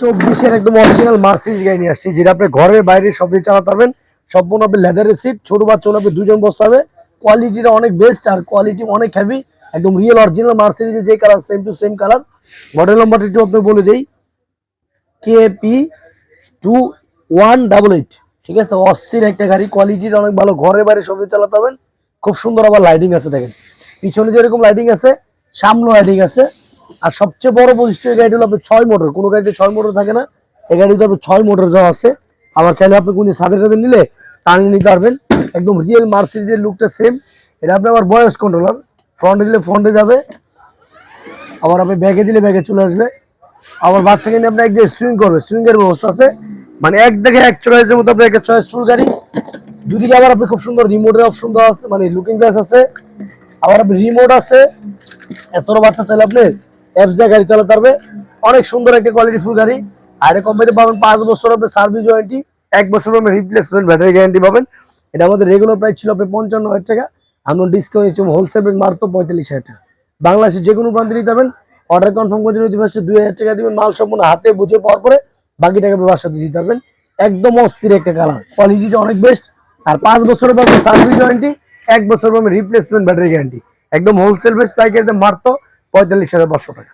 চব্বিশের একদম original Mercedes গাড়ি নিয়ে আসছি, যেটা আপনি ঘরের বাইরে সব দিয়ে চালাতে পারবেন। সম্পূর্ণ আপনি লেদারের সিট ছোট বাচ্চা আপনি দুজন বসতে হবে। কোয়ালিটিটা অনেক বেস্ট আর কোয়ালিটি অনেক হেভি একদম রিয়েল অরিজিনাল মার্সিডিজের যে colour same to same colour model নাম্বারটা একটু আপনি বলে দেই। K P two one double eight ঠিক আছে? অস্থির একটা গাড়ি কোয়ালিটিটা অনেক ভালো, ঘরের বাইরে সব দিয়ে চালাতে পারবেন। খুব সুন্দর আবার লাইটিং আছে, দেখেন। পিছনে যেরকম লাইটিং আছে সামনে লাইটিং আছে। আর সবচেয়ে বড় বৈশিষ্ট্য এই গাড়িটা হলো ছয় মোটর কোনো গাড়িতে ছয় মোটর থাকে না। এই গাড়িতে আপনার ছয় মোটর দেওয়া আছে। আবার চাইলে আপনি কোনো সাদের কাছে নিলে টানিয়ে নিতে পারবেন। একদম রিয়েল মার্সিডিজের লুকটা সেম এটা আপনি আবার বয়স কন্ট্রোলার ফ্রন্টে দিলে ফ্রন্টে যাবে। আবার আপনি ব্যাগে দিলে ব্যাগে চলে আসবে। আবার বাচ্চাকে নিয়ে আপনি এক জায়গায় সুইং করবে। সুইং এর ব্যবস্থা আছে। মানে এক দেখে এক চয়েসের মতো আপনি একটা চয়েসফুল গাড়ি। দুদিকে আবার আপনি খুব সুন্দর রিমোটের অপশন দেওয়া আছে। মানে লুকিং গ্লাস আছে। আবার আপনি রিমোট আছে। এছাড়াও বাচ্চা চাইলে আপনি অ্যাপস গাড়ি চালাতে পারবে। অনেক সুন্দর গাড়ি। আর কোম্পানিতে পাবেন পাঁচ বছর সার্ভিস ওয়ারেন্টি এক বছর রিপ্লেসমেন্ট ব্যাটারি গ্যারান্টি পাবেন। এটা আমাদের রেগুলার প্রাইস ছিল পঞ্চান্ন হাজার টাকা। আমরা ডিসকাউন্ট হোলসেল মাত্র পঁয়তাল্লিশ হাজার টাকা। বাংলাদেশের যে কোনো প্রান্তে নিতে পারবেন। অর্ডার কনফার্ম করে দুই হাজার টাকা দিবেন, মাল সম্পূর্ণ হাতে বুঝে পাওয়ার পরে বাকি টাকা দিতে পারবেন। একদম অস্থির একটা কালার কোয়ালিটিটা অনেক বেস্ট আর পাঁচ বছরের পাবেন সার্ভিস ওয়ারেন্টি এক বছর রিপ্লেসমেন্ট ব্যাটারি গ্যারান্টি একদম হোলসেল বেস্ট একদম মাত্র পঁয়তাল্লিশ হাজার পাঁচশো টাকা।